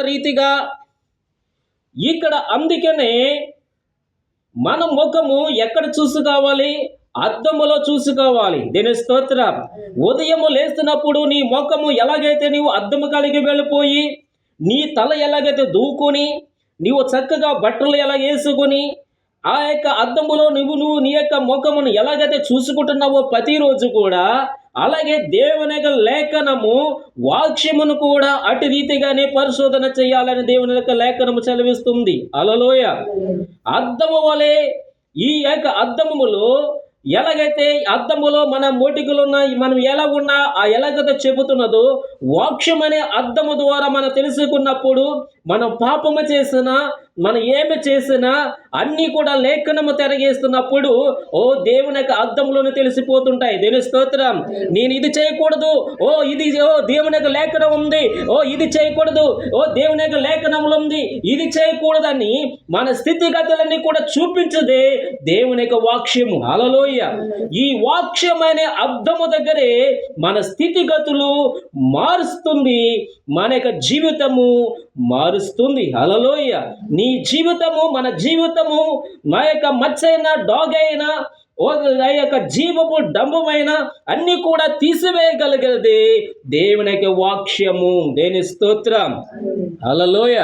రీతిగా ఇక్కడ అందుకనే మన ముఖము ఎక్కడ చూసుకోవాలి? అద్దములో చూసుకోవాలి. దీని స్తోత్రం. ఉదయము లేస్తున్నప్పుడు నీ ముఖము ఎలాగైతే నీవు అద్దము కలిగి వెళ్ళిపోయి నీ తల ఎలాగైతే దూకుని నీవు చక్కగా బట్టలు ఎలా వేసుకొని ఆ యొక్క అద్దములో నువ్వు నువ్వు నీ యొక్క ముఖమును ఎలాగైతే చూసుకుంటున్నావో ప్రతిరోజు కూడా అలాగే దేవుని యొక్క లేఖనము వాక్యమును కూడా అటు రీతిగానే పరిశోధన చేయాలని దేవుని యొక్క లేఖనము చదివిస్తుంది అలలోయ అద్దము వలె ఈ యొక్క అద్దములో ఎలాగైతే అద్దములో మన మోటికలు ఉన్నాయి మనం ఎలా ఉన్నా ఆ ఎలాగైతే చెబుతున్నదో వాక్యం అనే అద్దము ద్వారా మనం తెలుసుకున్నప్పుడు మనం పాపము చేసిన మనం ఏమి చేసినా అన్నీ కూడా లేఖనము తిరగేస్తున్నప్పుడు ఓ దేవుని యొక్క అర్థంలోనే తెలిసిపోతుంటాయి. దేని స్తోత్రం. నేను ఇది చేయకూడదు. ఓ ఇది ఓ దేవుని యొక్క లేఖనం ఉంది. ఓ ఇది చేయకూడదు. ఓ దేవుని యొక్క లేఖనములు ఉంది. ఇది చేయకూడదని మన స్థితిగతులన్నీ కూడా చూపించదే దేవుని యొక్క వాక్యము. అలలోయ ఈ వాక్యం అనే అర్థము దగ్గరే మన స్థితిగతులు మారుస్తుంది. మన యొక్క జీవితము మారుస్తుంది. అలలోయ నీ జీవితము మన జీవితము మా యొక్క మచ్చైన డాగ్ అయినా ఆ యొక్క జీవపు డంబమైన అన్ని కూడా తీసివేయగలిగేది దేవుని యొక్క వాక్యము. దేని స్తోత్రం? అలలోయ